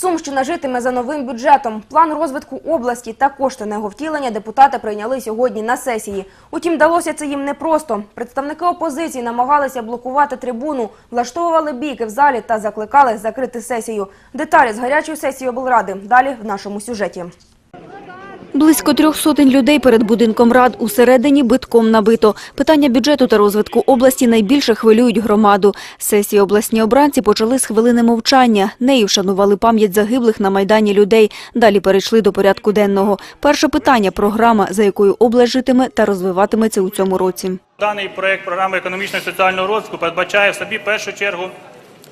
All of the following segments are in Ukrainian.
Сумщина житиме за новим бюджетом. План розвитку області та кошти на його втілення депутати прийняли сьогодні на сесії. Утім, далося це їм непросто. Представники опозиції намагалися блокувати трибуну, влаштовували бійки в залі та закликали закрити сесію. Деталі з гарячої сесії облради далі в нашому сюжеті. Близько трьох сотень людей перед будинком рад усередині битком набито. Питання бюджету та розвитку області найбільше хвилюють громаду. Сесії обласні обранці почали з хвилини мовчання. Нею вшанували пам'ять загиблих на Майдані людей. Далі перейшли до порядку денного. Перше питання – програма, за якою область житиме та розвиватиметься у цьому році. Даний проект програми економічного і соціального розвитку передбачає в собі першу чергу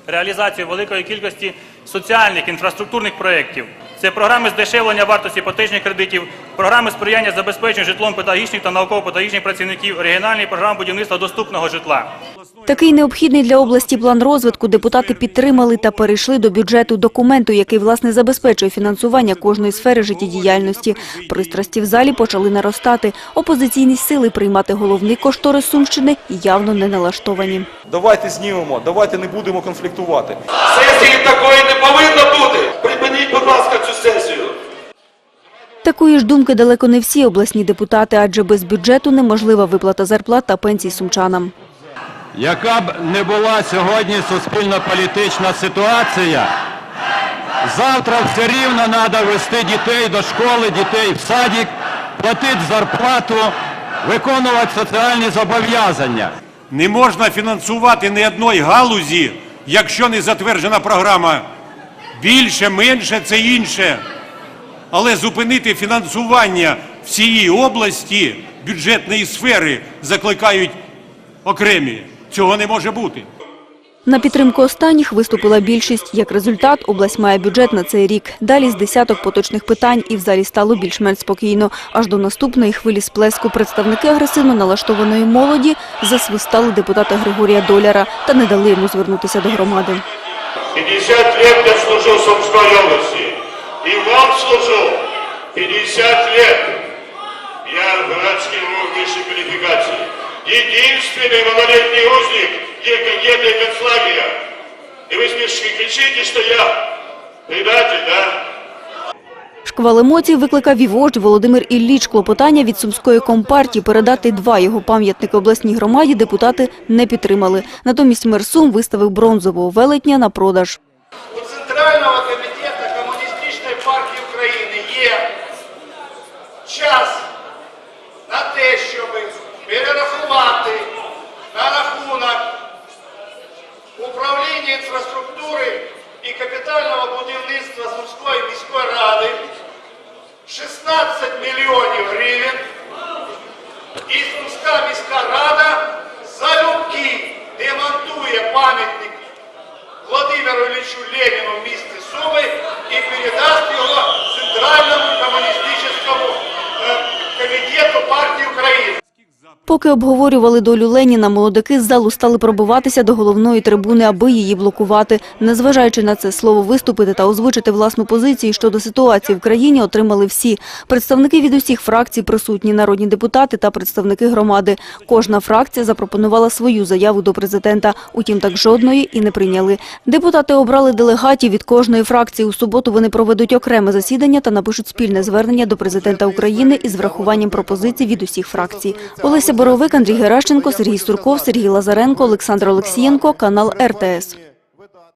реалізацію великої кількості соціальних інфраструктурних проєктів. Це програми здешевлення вартості іпотечних кредитів, програми сприяння забезпеченню житлом педагогічних та науково-педагогічних працівників, регіональні програми будівництва доступного житла. Такий необхідний для області план розвитку депутати підтримали та перейшли до бюджету документу, який, власне, забезпечує фінансування кожної сфери життєдіяльності. Пристрасті в залі почали наростати. Опозиційні сили приймати головний кошторис Сумщини явно не налаштовані. Давайте знімемо, давайте не будемо конфліктувати. Сесії такої не повинно бути. Припиніть, будь ласка, цю сесію. Такої ж думки далеко не всі обласні депутати, адже без бюджету неможлива виплата зарплат та пенсій сумчанам. Яка б не була сьогодні суспільно-політична ситуація, завтра все рівно треба вести дітей до школи, дітей в садик, платити зарплату, виконувати соціальні зобов'язання. Не можна фінансувати ні одної галузі, якщо не затверджена програма. Більше, менше це інше. Але зупинити фінансування всієї області бюджетної сфери закликають окремі. Цього не може бути. На підтримку останніх виступила більшість. Як результат, область має бюджет на цей рік. Далі з десяток поточних питань і в залі стало більш-менш спокійно. Аж до наступної хвилі сплеску представники агресивно налаштованої молоді засвистали депутата Григорія Доляра та не дали йому звернутися до громади. 50 лет я служу в Сумской области. И вам служу 50 лет. Я квалификации. Единственный малолетний узник едой концлагеря. И вы смешки кричите, что я предатель, да? Шквал емоцій викликав і вождь Володимир Ілліч. Клопотання від Сумської компартії передати два його пам'ятники обласній громаді депутати не підтримали. Натомість мер Сум виставив бронзового велетня на продаж. У Центрального комітету Комуністичної партії України є час на те, щоб перерахувати інфраструктури і капітального будівництва Сумської міської ради 16 мільйонів гривень. І Сумська міська рада залюбки демонтує пам'ятник Владимиру Ильичу Ленину в місті Суми і передасть його Центральному комуністичному е, комітету партії України. Поки обговорювали долю Леніна, молодики з залу стали пробиватися до головної трибуни, аби її блокувати. Незважаючи на це слово виступити та озвучити власну позицію щодо ситуації в країні отримали всі. Представники від усіх фракцій присутні, народні депутати та представники громади. Кожна фракція запропонувала свою заяву до президента. Утім, так жодної і не прийняли. Депутати обрали делегатів від кожної фракції. У суботу вони проведуть окреме засідання та напишуть спільне звернення до президента України із врахуванням пропозицій від усіх фракцій. Олеся Боровик, Андрій Геращенко, Сергій Сурков, Сергій Лазаренко, Олександр Олексієнко, канал РТС.